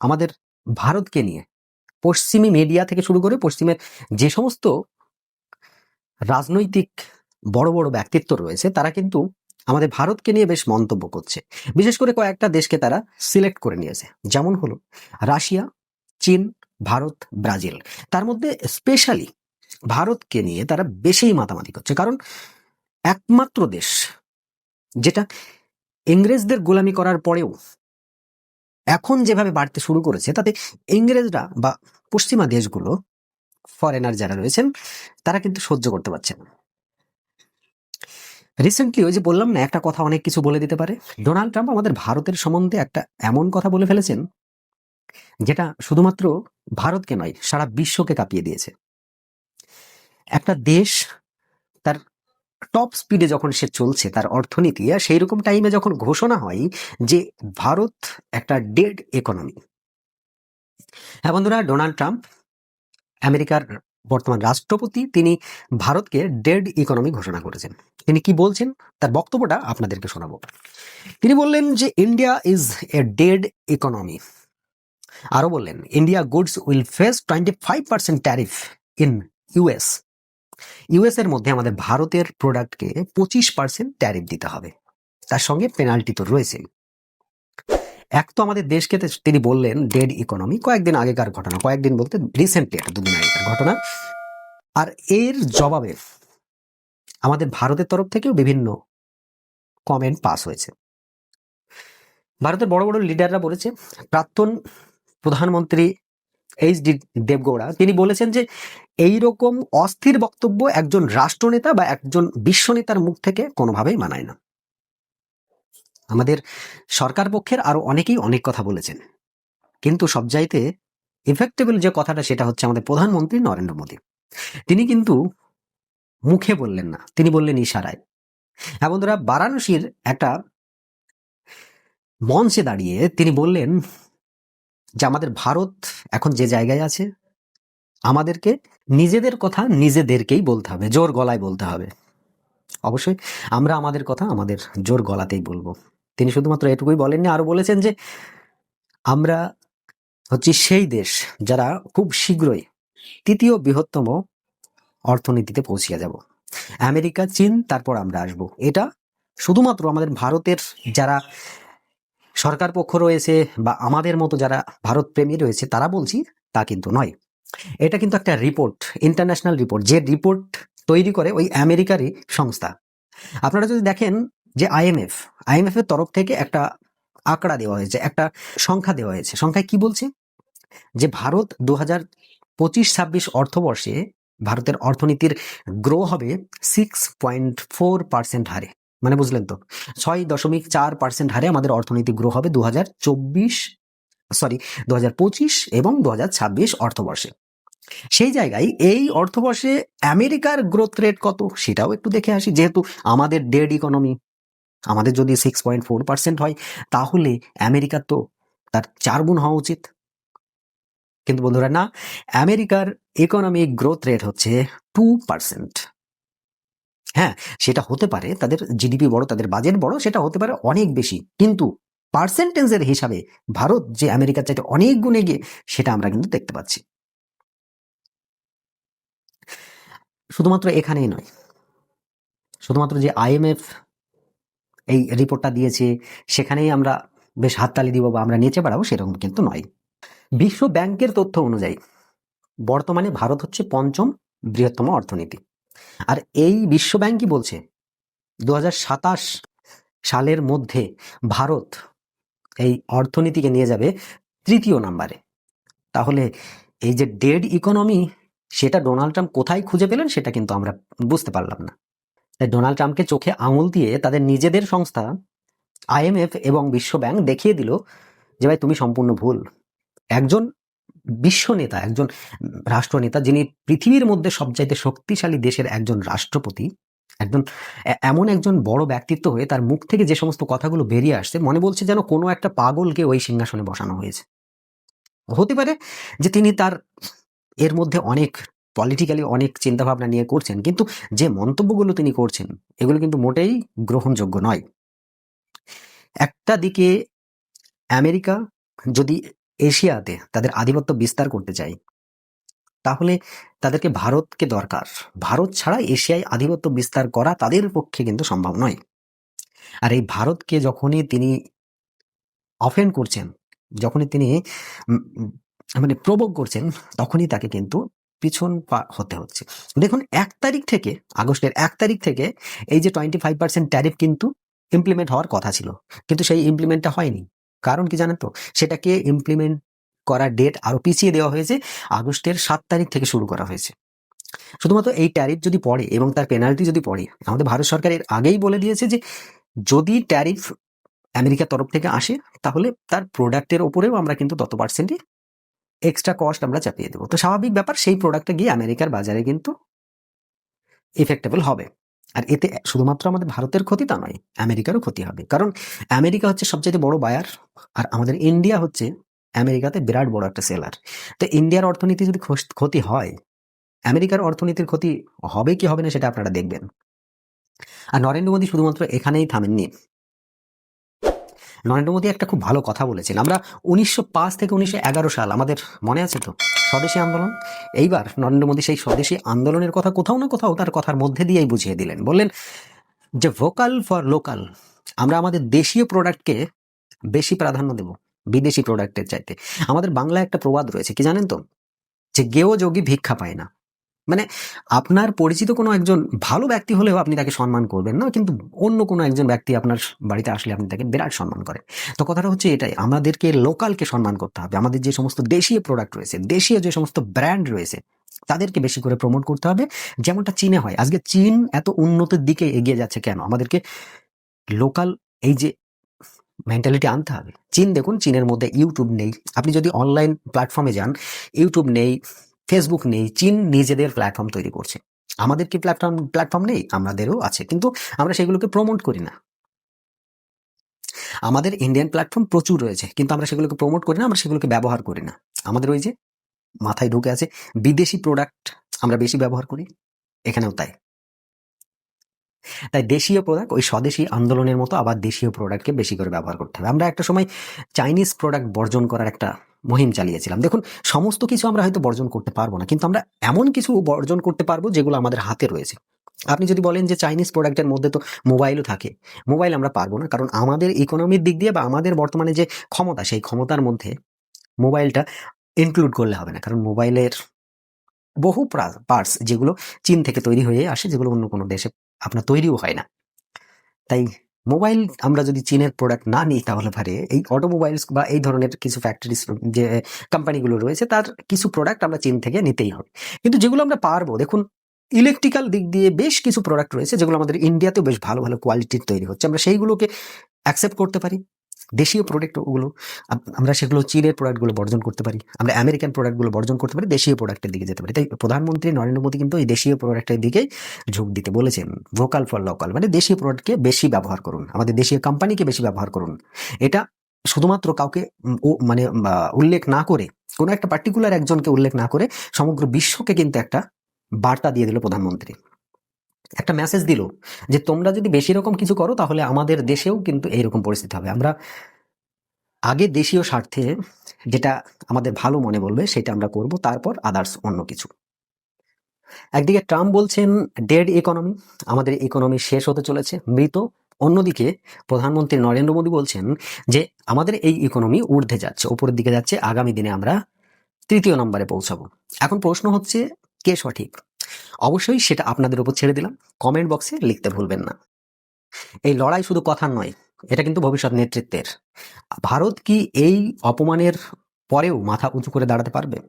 আমাদের ভারতকে নিয়ে, পশ্চিমী মিডিয়া থেকে শুরু করে পশ্চিমের যে সমস্ত রাজনৈতিক বড় বড় ব্যক্তিত্ব রয়েছে, তারা কিন্তু আমাদের ভারতকে নিয়ে বেশ মন্তব্য করছে। বিশেষ করে কয়েকটা দেশকে তারা সিলেক্ট করে নিয়েছে। যেমন হলো রাশিয়া, চীন, ভারত, ব্রাজিল। তার মধ্যে স্পেশালি ভারতকে নিয়ে তারা বেশিই মাতামাতি করছে। কারণ একমাত্র দেশ যেটা ইংরেজদের গোলামি করার পরেও এখন যেভাবে বাড়তে শুরু করেছে তাতে ইংরেজরা বা পশ্চিমা দেশগুলো ফরেনার যারা রয়েছেন তারা কিন্তু সহ্য করতে পারছে না। রিসেন্টলি ওই যে বললাম না একটা কথা অনেক কিছু বলে দিতে পারে। ডোনাল্ড ট্রাম্প আমাদের ভারতের সম্বন্ধে একটা এমন কথা বলে ফেলেছেন যেটা শুধুমাত্র ভারতকে নয় সারা বিশ্বকে কাঁপিয়ে দিয়েছে। একটা দেশ তার টপ স্পিডে যখন সে চলছে, তার অর্থনীতি, আর সেই রকম টাইমে যখন ঘোষণা হয় যে ভারত একটা ডেড ইকোনমি হ্যাঁ বন্ধুরা, ডোনাল্ড ট্রাম্প, আমেরিকার বর্তমান রাষ্ট্রপতি, তিনি ভারতকে ডেড ইকোনমি ঘোষণা করেছেন। তিনি কি বলছেন? তার বক্তব্যটা আপনাদেরকে শোনাবো। তিনি বললেন যে India is a dead economy আরও বললেন India goods will face twenty five percent tariff in US US এর মধ্যে আমাদের ভারতের প্রোডাক্টকে পঁচিশ পার্সেন্ট ট্যারিফ দিতে হবে। তার সঙ্গে পেনাল্টি তো রয়েছেই। এক তো আমাদের দেশকে তিনি বললেন ডেড ইকোনমি কয়েকদিন আগেকার ঘটনা, কয়েকদিন বলতে রিসেন্টলি একটা দুদিন আগেকার ঘটনা। আর এর জবাবে আমাদের ভারতের তরফ থেকেও বিভিন্ন কমেন্ট পাস হয়েছে। ভারতের বড় বড় লিডাররা বলেছে, প্রাক্তন প্রধানমন্ত্রী এইচ ডি দেবগৌড়া তিনি বলেছেন যে এই রকম অস্থির বক্তব্য একজন রাষ্ট্রনেতা বা একজন বিশ্বনেতার মুখ থেকে কোনোভাবেই মানায় না। আমাদের সরকার পক্ষের আরও অনেকেই অনেক কথা বলেছেন। কিন্তু সবচাইতে ইফেক্টেবল যে কথাটা সেটা হচ্ছে আমাদের প্রধানমন্ত্রী নরেন্দ্র মোদী। তিনি কিন্তু মুখে বললেন না, তিনি বললেন ইশারায়। হ্যাঁ বন্ধুরা, বারাণসীর একটা মঞ্চে দাঁড়িয়ে তিনি বললেন যে আমাদের ভারত এখন যে জায়গায় আছে, আমাদেরকে নিজেদের কথা নিজেদেরকেই বলতে হবে, জোর গলায় বলতে হবে। অবশ্যই আমরা আমাদের কথা আমাদের জোর গলাতেই বলব। তিনি শুধুমাত্র এটুকুই বলেননি আরও বলেছেন যে আমরা হচ্ছে সেই দেশ যারা খুব শীঘ্রই তৃতীয় বৃহত্তম অর্থনীতিতে পৌঁছিয়ে যাব। আমেরিকা, চীন, তারপর আমরা আসব। এটা শুধুমাত্র আমাদের ভারতের যারা সরকার পক্ষ রয়েছে বা আমাদের মতো যারা ভারত প্রেমী রয়েছে, তারা বলছি তা কিন্তু নয়। এটা কিন্তু একটা রিপোর্ট ইন্টারন্যাশনাল রিপোর্ট যে রিপোর্ট তৈরি করে ওই আমেরিকারই সংস্থা। আপনারা যদি দেখেন যে আইএমএফ আইএমএফ এর তরফ থেকে একটা আঁকড়া দেওয়া হয়েছে, একটা সংখ্যা দেওয়া হয়েছে। সংখ্যায় কি বলছে? যে ভারত দু হাজার পঁচিশ ছাব্বিশ অর্থবর্ষে ভারতের অর্থনীতির গ্রো হবে সিক্স পয়েন্ট ফোর পার্সেন্ট হারে। মানে বুঝলেন তো? ছয় দশমিক চার পার্সেন্ট হারে আমাদের অর্থনীতি গ্রো হবে দু হাজার চব্বিশ সরি দু হাজার পঁচিশ এবং দু হাজার ছাব্বিশ অর্থবর্ষে। সেই জায়গায় এই অর্থবর্ষে আমেরিকার গ্রোথ রেট কত সেটাও একটু দেখে আসি। যেহেতু আমাদের ডেড ইকোনমি আমাদের যদি সিক্স পয়েন্ট ফোর পার্সেন্ট হয়, তাহলে আমেরিকার তো তার চার গুণ হওয়া উচিত। কিন্তু বন্ধুরা না, আমেরিকার ইকোনমিক গ্রোথ রেট হচ্ছে টু পার্সেন্ট হ্যাঁ সেটা হতে পারে তাদের জিডিপি বড়, তাদের বাজেট বড়, সেটা হতে পারে অনেক বেশি। কিন্তু পার্সেন্টেজের হিসাবে ভারত যে আমেরিকার চাইতে অনেক গুণে গিয়ে সেটা আমরা কিন্তু দেখতে পাচ্ছি। শুধুমাত্র এখানেই নয়। শুধুমাত্র যে আইএমএফ এই রিপোর্টটা দিয়েছে, সেখানেই আমরা বেশ হাততালি দিব বা আমরা নিচে বাড়াবো, সেরকম কিন্তু নয়। বিশ্ব ব্যাংকের তথ্য অনুযায়ী, বর্তমানে ভারত হচ্ছে পঞ্চম বৃহত্তম অর্থনীতি। আর এই বিশ্ব ব্যাংকই বলছে দু হাজার সাতাশ সালের মধ্যে ভারত এই অর্থনীতিকে নিয়ে যাবে তৃতীয় নাম্বারে। তাহলে এই যে ডেড ইকোনমি, সেটা ডোনাল্ড ট্রাম্প কোথায় খুঁজে পেলেন সেটা কিন্তু আমরা বুঝতে পারলাম না। তাই ডোনাল্ড ট্রাম্পকে চোখে আঙুল দিয়ে তাদের নিজেদের সংস্থা আইএমএফ এবং বিশ্ব ব্যাংক দেখিয়ে দিল যে, ভাই, তুমি সম্পূর্ণ ভুল। একজন বিশ্ব নেতা একজন রাষ্ট্রনেতা যিনি পৃথিবীর মধ্যে সবচাইতে শক্তিশালী দেশের একজন রাষ্ট্রপতি, একজন এমন একজন বড় ব্যক্তিত্ব হয়ে তার মুখ থেকে যে সমস্ত কথাগুলো বেরিয়ে আসছে, মনে বলছে যেন কোনো একটা পাগলকে ওই সিংহাসনে বসানো হয়েছে। হতে পারে যে তিনি তার এর মধ্যে অনেক পলিটিক্যালি অনেক চিন্তাভাবনা নিয়ে করছেন, কিন্তু যে মন্তব্যগুলো তিনি করছেন, এগুলো কিন্তু মোটেই গ্রহণযোগ্য নয়। একটা দিকে আমেরিকা যদি এশিয়াতে তাদের আধিপত্য বিস্তার করতে চায় তাহলে তাদেরকে ভারতকে দরকার। ভারত ছাড়া এশিয়ায় আধিপত্য বিস্তার করা তাদের পক্ষে কিন্তু সম্ভব নয়। আর এই ভারতকে যখনই তিনি অফেন্ড করছেন, যখনই তিনি মানে প্রবোগ করছেন, তখনই তাকে কিন্তু পিছন হতে হচ্ছে। দেখুন, এক তারিখ থেকে, আগস্টের এক তারিখ থেকে এই যে টোয়েন্টি ফাইভ পার্সেন্ট ট্যারিফ কিন্তু ইমপ্লিমেন্ট হওয়ার কথা ছিল। কিন্তু সেই ইমপ্লিমেন্টটা হয়নি। কারণ কি জানেন তো? সেটাকে ইমপ্লিমেন্ট করার ডেট আরও পিছিয়ে দেওয়া হয়েছে। আগস্টের সাত তারিখ থেকে শুরু করা হয়েছে। শুধুমাত্র এই ট্যারিফ যদি পড়ে এবং তার পেনাল্টি যদি পড়ে, আমাদের ভারত সরকার এর আগেই বলে দিয়েছে যে, যদি ট্যারিফ আমেরিকার তরফ থেকে আসে, তাহলে তার প্রোডাক্টের ওপরেও আমরা কিন্তু তত পার্সেন্টই এক্সট্রা কস্ট আমরা চাপিয়ে দেবো। তো স্বাভাবিক ব্যাপার, সেই প্রোডাক্টটা গিয়ে আমেরিকার বাজারে কিন্তু ইফেক্টেবল হবে। আর এতে শুধুমাত্র আমাদের ভারতের ক্ষতি তা নয়, আমেরিকারও ক্ষতি হবে। কারণ আমেরিকা হচ্ছে সবচেয়ে বড় বায়ার আর আমাদের ইন্ডিয়া হচ্ছে আমেরিকাতে বিরাট বড় একটা সেলার তো ইন্ডিয়ার অর্থনীতি যদি ক্ষতি হয়, আমেরিকার অর্থনীতির ক্ষতি হবে কি হবে না সেটা আপনারা দেখবেন। আর নরেন্দ্র মোদী শুধুমাত্র এখানেই থামেননি। নরেন্দ্র মোদী একটা খুব ভালো কথা বলেছেন। আমরা উনিশশো পাঁচ থেকে উনিশশো এগারো সাল, আমাদের মনে আছে তো? স্বদেশী আন্দোলন? এইবার নরেন্দ্র মোদী সেই স্বদেশী আন্দোলনের কথা কোথাও না কোথাও তার কথার মধ্যে দিয়েই বুঝিয়ে দিলেন। বললেন, যে ভোকাল ফর লোকাল আমরা আমাদের দেশীয় প্রোডাক্টকে বেশি প্রাধান্য দেব, বিদেশি প্রোডাক্টের চাইতে। আমাদের বাংলায় একটা প্রবাদ রয়েছে, কি জানেন তো? যে গেও যোগী ভিক্ষা পায় না। মানে আপনার পরিচিত কোনো একজন ভালো ব্যক্তি হলেও আপনি তাকে সম্মান করবেন না, কিন্তু অন্য কোনো একজন ব্যক্তি আপনার বাড়িতে আসলে আপনি তাকে বিরাট সম্মান করেন। তো কথাটা হচ্ছে এটাই, আমাদেরকে লোকালকে সম্মান করতে হবে। আমাদের যে সমস্ত দেশীয় প্রোডাক্ট রয়েছে, দেশীয় যে সমস্ত ব্র্যান্ড রয়েছে, তাদেরকে বেশি করে প্রমোট করতে হবে। যেমনটা চীনে হয়, আজকে চীন এত উন্নতির দিকে এগিয়ে যাচ্ছে কেন? আমাদেরকে লোকাল এই যে মেন্টালিটি আনতে হবে। চীন দেখুন, চীনের মধ্যে ইউটিউব নেই। আপনি যদি অনলাইন প্ল্যাটফর্মে যান ইউটিউব নেই ফেসবুক নেই, চীন নিজেদের প্ল্যাটফর্ম তৈরি করছে। আমাদের কি প্ল্যাটফর্ম প্ল্যাটফর্ম নেই, আমাদেরও আছে, কিন্তু আমরা সেগুলোকে প্রমোট করি না। আমাদের ইন্ডিয়ান প্ল্যাটফর্ম প্রচুর রয়েছে, কিন্তু আমরা সেগুলোকে প্রমোট করি না, আমরা সেগুলোকে ব্যবহার করি না। আমাদের ওই যে মাথায় ঢুকে আছে, বিদেশি প্রোডাক্ট আমরা বেশি ব্যবহার করি, এখানেও তাই। তাই দেশীয় প্রোডাক্ট ওই স্বদেশী আন্দোলনের মতো আবার দেশীয় প্রোডাক্টকে বেশি করে ব্যবহার করতে হবে। আমরা একটা সময় চাইনিজ প্রোডাক্ট বর্জন করার একটা মুহিম চালিয়েছিলাম। দেখুন, সমস্ত কিছু আমরা হয়তো বর্জন করতে পারব না, কিন্তু আমরা এমন কিছু বর্জন করতে পারব যেগুলো আমাদের হাতে রয়েছে। আপনি যদি বলেন যে চাইনিজ প্রোডাক্টের মধ্যে তো মোবাইলও থাকে মোবাইল আমরা পারব না, কারণ আমাদের ইকোনমির দিক দিয়ে বা আমাদের বর্তমানে যে ক্ষমতা, সেই ক্ষমতার মধ্যে মোবাইলটা ইনক্লুড করলে হবে না, কারণ মোবাইলের বহু পার্টস যেগুলো চীন থেকে তৈরি হয়ে আসে, যেগুলো অন্য কোনো দেশে আপনার তৈরিও হয় না। তাই মোবাইল আমরা যদি চীনের প্রোডাক্ট না নিই তাহলে পারে এই অটোমোবাইলস বা এই ধরনের কিছু ফ্যাক্টরিস যে কোম্পানিগুলো রয়েছে, তার কিছু প্রোডাক্ট আমরা চীন থেকে নিতেই হবে। কিন্তু যেগুলো আমরা পারব, দেখুন ইলেকট্রিক্যাল দিক দিয়ে বেশ কিছু প্রোডাক্ট রয়েছে, যেগুলো আমাদের ইন্ডিয়াতেও বেশ ভালো ভালো কোয়ালিটির তৈরি হচ্ছে। আমরা সেইগুলোকে অ্যাকসেপ্ট করতে পারি। দেশীয় প্রোডাক্ট ওগুলো আমরা সেগুলো চীনের প্রোডাক্টগুলো বর্জন করতে পারি, আমরা আমেরিকান প্রোডাক্টগুলো বর্জন করতে পারি, দেশীয় প্রোডাক্টের দিকে যেতে পারি। তাই প্রধানমন্ত্রী নরেন্দ্র মোদী কিন্তু এই দেশীয় প্রোডাক্টের দিকেই ঝোঁক দিতে বলেছেন। ভোকাল ফর লোকাল মানে দেশীয় প্রোডাক্টকে বেশি ব্যবহার করুন, আমাদের দেশীয় কোম্পানিকে বেশি ব্যবহার করুন। এটা শুধুমাত্র কাউকে মানে উল্লেখ না করে, কোনো একটা পার্টিকুলার একজনকে উল্লেখ না করে সমগ্র বিশ্বকে কিন্তু একটা বার্তা দিয়ে দিল প্রধানমন্ত্রী। একটা মেসেজ দিল যে, তোমরা যদি বেশি রকম কিছু করো, তাহলে আমাদের দেশেও কিন্তু এইরকম পরিস্থিতি হবে। আমরা আগে দেশীয় স্বার্থে যেটা আমাদের ভালো মনে বলবে, সেটা আমরা করব, তারপর আদার্স অন্য কিছু। একদিকে ট্রাম্প বলছেন ডেড ইকোনমি আমাদের ইকোনমি শেষ হতে চলেছে। মৃত। অন্যদিকে প্রধানমন্ত্রী নরেন্দ্র মোদী বলছেন যে, আমাদের এই ইকোনমি ঊর্ধ্বে যাচ্ছে, উপরের দিকে যাচ্ছে, আগামী দিনে আমরা তৃতীয় নম্বরে পৌঁছাবো। এখন প্রশ্ন হচ্ছে, কে সঠিক? অবশ্যই সেটা আপনাদের উপর ছেড়ে দিলাম। কমেন্ট বক্সে লিখতে ভুলবেন না। এই লড়াই শুধু কথা নয়, এটা কিন্তু ভবিষ্যৎ নেতৃত্বের। ভারত কি এই অপমানের পরেও মাথা উঁচু করে দাঁড়াতে পারবে?